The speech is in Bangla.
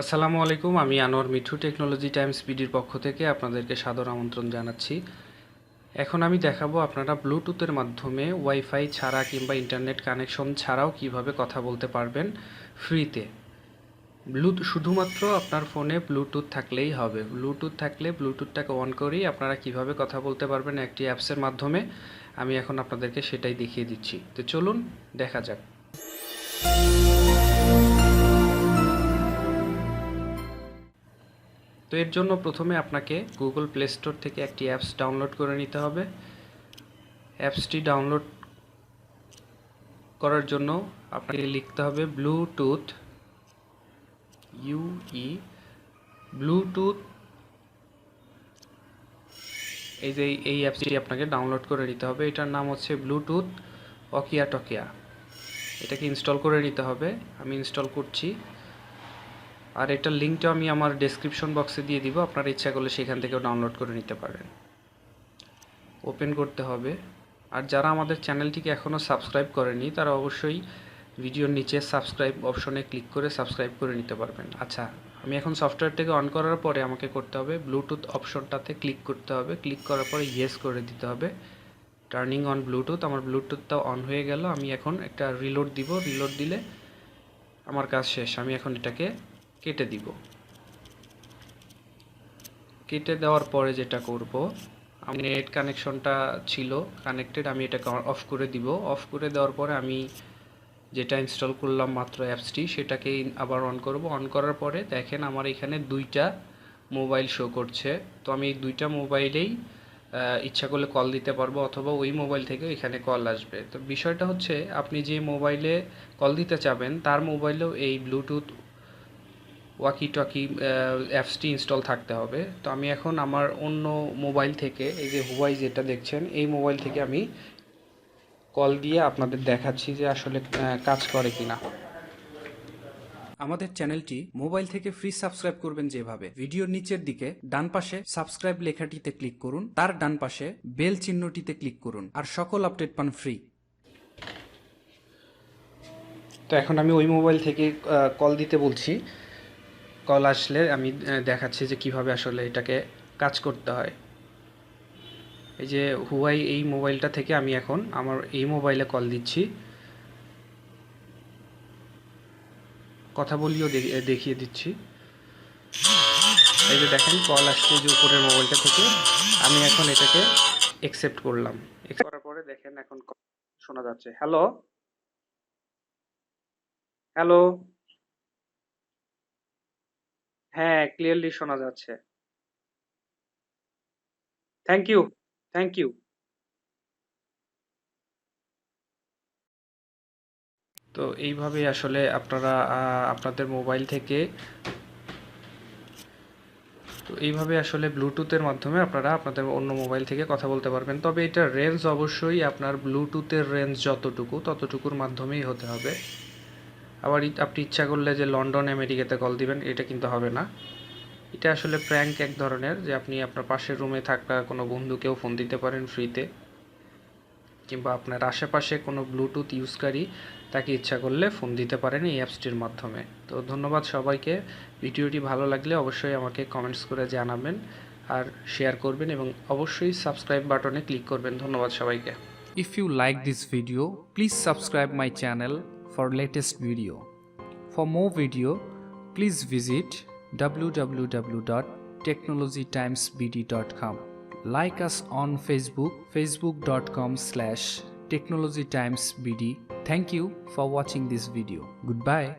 আসসালামু আলাইকুম, আমি আনোয়ার মিঠু টেকনোলজি টাইমস বিডির পক্ষ থেকে আপনাদেরকে সাদর আমন্ত্রণ জানাচ্ছি। এখন আমি দেখাবো আপনারা ব্লুটুথের মাধ্যমে ওয়াইফাই ছাড়া কিংবা ইন্টারনেট কানেকশন ছাড়াও কীভাবে কথা বলতে পারবেন ফ্রিতে ব্লুট শুধুমাত্র আপনার ফোনে ব্লুটুথ থাকলেই হবে। ব্লুটুথ থাকলে ব্লুটুথটাকে অন করেই আপনারা কীভাবে কথা বলতে পারবেন একটি অ্যাপসের মাধ্যমে, আমি এখন আপনাদেরকে সেটাই দেখিয়ে দিচ্ছি। তো চলুন, দেখা যাক। তো এর জন্য প্রথমে আপনাকে গুগল প্লে স্টোর থেকে একটি অ্যাপস ডাউনলোড করে নিতে হবে। অ্যাপসটি ডাউনলোড করার জন্য আপনাকে লিখতে হবে ব্লুটুথ ইউই ব্লুটুথ এই যে এই অ্যাপসটি আপনাকে ডাউনলোড করে নিতে হবে। এটার নাম হচ্ছে ব্লুটুথ অকিয়া টকিয়া এটাকে ইনস্টল করে নিতে হবে। আমি ইনস্টল করছি। আর এটার লিঙ্কটা আমি আমার ডেসক্রিপশন বক্সে দিয়ে দিব। আপনারা ইচ্ছা করলে সেখান থেকেও ডাউনলোড করে নিতে পারেন। ওপেন করতে হবে। আর যারা আমাদের চ্যানেলটিকে এখনও সাবস্ক্রাইব করেনি, তারা অবশ্যই ভিডিওর নিচে সাবস্ক্রাইব অপশনে ক্লিক করে সাবস্ক্রাইব করে নিতে পারবেন। আচ্ছা আমি এখন সফটওয়্যারটাকে অন করার পরে আমাকে করতে হবে ব্লুটুথ অপশনটাতে ক্লিক করতে হবে। ক্লিক করার পরে ইয়েস করে দিতে হবে। টার্নিং অন ব্লুটুথ আমার ব্লুটুথটা অন হয়ে গেল। আমি এখন একটা রিলোড দিব। রিলোড দিলে আমার কাজ শেষ। আমি এখন এটাকে কেটে দিব। কেটে দেওয়ার পরে যেটা করব, আমি নেট কানেকশনটা ছিল কানেক্টেড আমি এটাকে অফ করে দিব। অফ করে দেওয়ার পরে আমি যেটা ইনস্টল করলাম মাত্র অ্যাপসটি সেটাকে আবার অন করব। অন করার পরে দেখেন আমার এখানে দুইটা মোবাইল শো করছে। তো আমি এই দুইটা মোবাইলেই ইচ্ছা করলে কল দিতে পারব অথবা ওই মোবাইল থেকে এখানে কল আসবে। তো বিষয়টা হচ্ছে, আপনি যে মোবাইলে কল দিতে চাবেন, তার মোবাইলেও এই ব্লুটুথ ওয়াকি টকি অ্যাপসটি ইনস্টল থাকতে হবে। তো আমি এখন আমার অন্য মোবাইল থেকে এই যে হুয়াই যেটা দেখছেন এই মোবাইল থেকে আমি কল দিয়ে আপনাদের দেখাচ্ছি যে আসলে কাজ করে কিনা। আমাদের চ্যানেলটি মোবাইল থেকে ফ্রি সাবস্ক্রাইব করবেন যেভাবে। ভিডিওর নিচের দিকে ডান পাশে সাবস্ক্রাইব লেখাটিতে ক্লিক করুন তার ডান পাশে বেল চিহ্নটিতে ক্লিক করুন আর সকল আপডেট পান ফ্রি তো এখন আমি ওই মোবাইল থেকে কল দিতে বলছি। কল আসলে আমি দেখাচ্ছি যে কীভাবে আসলে এটাকে কাজ করতে হয়। এই যে হুয়াই এই মোবাইলটা থেকে আমি এখন আমার এই মোবাইলে কল দিচ্ছি। কথা বলিও দেখিয়ে দিচ্ছি। এই যে দেখেন, কল আসছে যে উপরের মোবাইলটা থেকে। আমি এখন এটাকে অ্যাকসেপ্ট করলাম। করার পরে দেখেন এখন শোনা যাচ্ছে। হ্যালো হ্যালো হ্যাঁ ক্লিয়ারলি শোনা যাচ্ছে। থ্যাংক ইউ থ্যাংক ইউ তো এইভাবে আসলে আপনারা আপনাদের মোবাইল থেকে তো এইভাবে আসলে ব্লুটুথের মাধ্যমে আপনারা আপনাদের অন্য মোবাইল থেকে কথা বলতে পারবেন। তবে এটা রেঞ্জ অবশ্যই আপনার ব্লুটুথের রেঞ্জ যতটুকু, ততটুকুর মাধ্যমেই হতে হবে। আবার আপনি ইচ্ছা করলে যে লন্ডন, আমেরিকাতে কল দিবেন, এটা কিন্তু হবে না। এটা আসলে প্র্যাঙ্ক এক ধরনের যে আপনি আপনার পাশের রুমে থাকা কোনো বন্ধুকেও ফোন দিতে পারেন ফ্রিতে কিংবা আপনার আশেপাশে কোনো ব্লুটুথ ইউজকারী তাকে ইচ্ছা করলে ফোন দিতে পারেন এই অ্যাপসটির মাধ্যমে। তো ধন্যবাদ সবাইকে। ভিডিওটি ভালো লাগলে অবশ্যই আমাকে কমেন্টস করে জানাবেন আর শেয়ার করবেন এবং অবশ্যই সাবস্ক্রাইব বাটনে ক্লিক করবেন। ধন্যবাদ সবাইকে। If you like this video please subscribe my channel for latest video. For more video, please visit www.technologytimesbd.com. Like us on Facebook, facebook.com slash technologytimesbd. Thank you for watching this video. Goodbye.